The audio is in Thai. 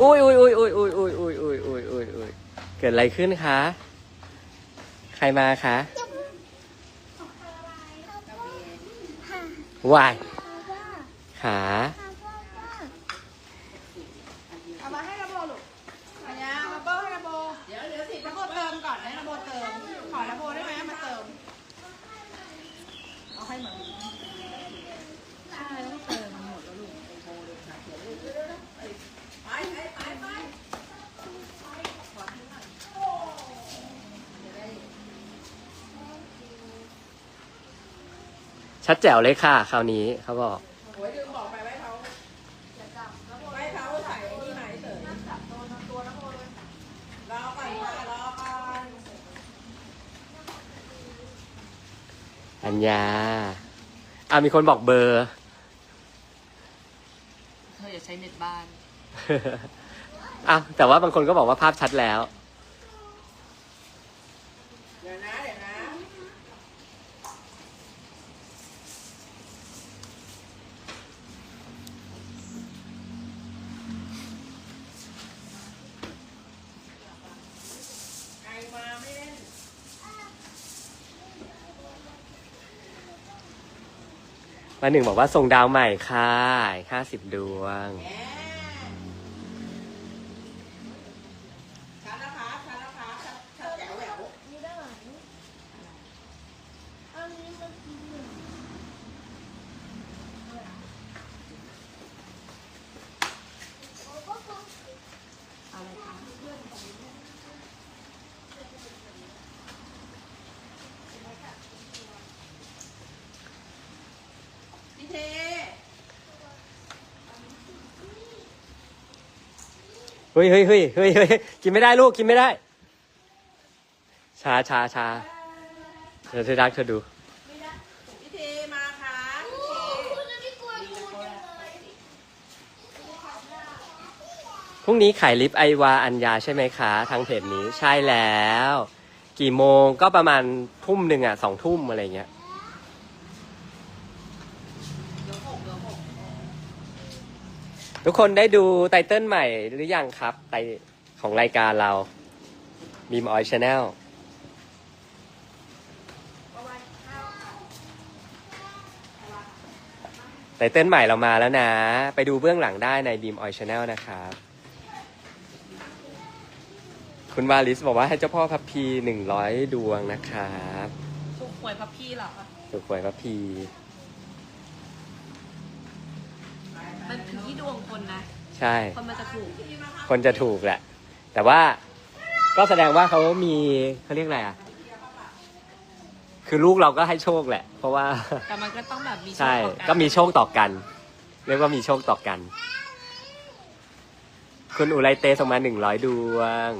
อุ้ยอุ้ยอุ้ยอุ้ยอุ้ยอุ้ยอุ้ยอุ้ยอุ้ยอุ้ยอุ้ยเกิดอะไรขึ้นคะ ใครมาคะวายว่าขาเอามาให้ระโบลูกอันนี้ระโบให้ระโบเดี๋ยวเดี๋ยวสิระโบเติมก่อนให้ระโบเติม ขอระโบได้ไหมมาเติม เอาให้เหมือนใช่ต้องเติมมันหมดแล้วลูกไปไปไปไป ชัดแจ๋วเลยค่ะคราวนี้เขาบอกโอ้ยลืมบอกไปไว้เขาไว้เขาถ่ายนี่ไหนเต๋อจับตัวตัวระโบเลยรอก่อนค่ะรอก่อนอัญญาอ่ามีคนบอกเบอร์ เธออย่าใช้เน็ตบ้านอ้าวแต่ว่าบางคนก็บอกว่าภาพชัดแล้ว เดี๋ยวนะเดี๋ยวนะ หนึ่งบอกว่าส่งดาวใหม่ค่ะห้าสิบดวงแหมชัดนรับชัดนะครับชัดชัดแจ๋วแหวว นี่ด้านหลังอันนี้มันคือหนึ่ง อะไรคะ พี่เท เฮ้ยเฮ้ยเฮ้ยเฮ้ยเฮ้ยกินไม่ได้ลูกกินไม่ได้ชาชาชาเธอเธอรักเธอดูพี่เทมาค่ะพี่เทคุณจะไม่กลัวกูจังเลยพรุ่งนี้ขายลิปไอวาอัญญาใช่ไหมคะ ทางเพจนี้ใช่แล้ว กี่โมงก็ประมาณทุ่มหนึ่งอะสองทุ่มอะไรเงี้ย ทุกคนได้ดูไตเติ้ลใหม่หรือยังครับไตของรายการเราบีมออยชาแนลไตเติ้ลใหม่เรามาแล้วนะ ไปดูเบื้องหลังได้ในบีมออยชาแนลนะครับ คุณวาลิสบอกว่าให้เจ้าพ่อพับพีหนึ่งร้อยดวงนะครับ ถูกหวยพับพี่เหรอ ถูกหวยพับพี คนนะ ใช่ คนมันจะถูก คนจะถูกแหละ แต่ว่าก็แสดงว่าเขามีเขาเรียกอะไรอะ คือลูกเราก็ให้โชคแหละ เพราะว่า แต่มันก็ต้องแบบมีโชคใช่ ต่อกันก็มีโชคต่อกัน เรียกว่ามีโชคต่อกัน คุณอุไรเตส่งมาหนึ่งร้อยดวง